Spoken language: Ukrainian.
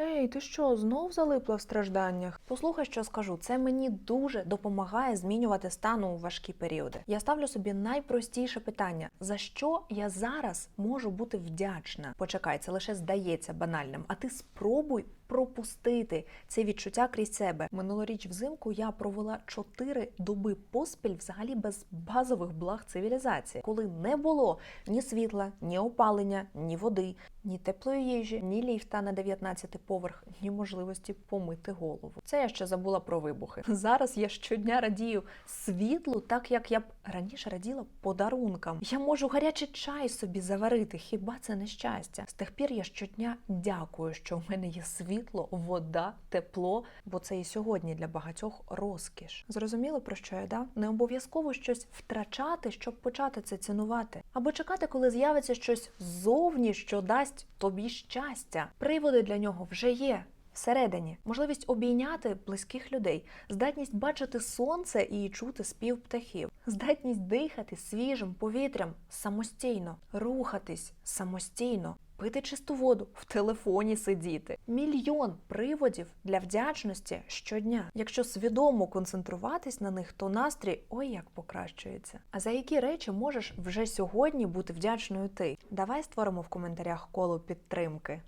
Ей, ти що, знов залипла в стражданнях? Послухай, що скажу. Це мені дуже допомагає змінювати стан у важкі періоди. Я ставлю собі найпростіше питання: за що я зараз можу бути вдячна? Почекай, це лише здається банальним. А ти спробуй пропустити це відчуття крізь себе. Минулоріч взимку я провела 4 доби поспіль взагалі без базових благ цивілізації, коли не було ні світла, ні опалення, ні води, ні теплої їжі, ні ліфта на 19 поверх, ні можливості помити голову. Це я ще забула про вибухи. Зараз я щодня радію світлу, так як я б раніше раділа подарункам. Я можу гарячий чай собі заварити. Хіба це не щастя? З тих пір я щодня дякую, що в мене є світло, вода, тепло, бо це і сьогодні для багатьох розкіш. Зрозуміло про що я да? Не обов'язково щось втрачати, щоб почати це цінувати, або чекати, коли з'явиться щось ззовні, що дасть тобі щастя. Приводи для нього вже є. Всередині можливість обійняти близьких людей, здатність бачити сонце і чути спів птахів, здатність дихати свіжим повітрям самостійно, рухатись самостійно, пити чисту воду, в телефоні сидіти. Мільйон приводів для вдячності щодня. Якщо свідомо концентруватись на них, то настрій ой як покращується. А за які речі можеш вже сьогодні бути вдячною ти? Давай створимо в коментарях коло підтримки.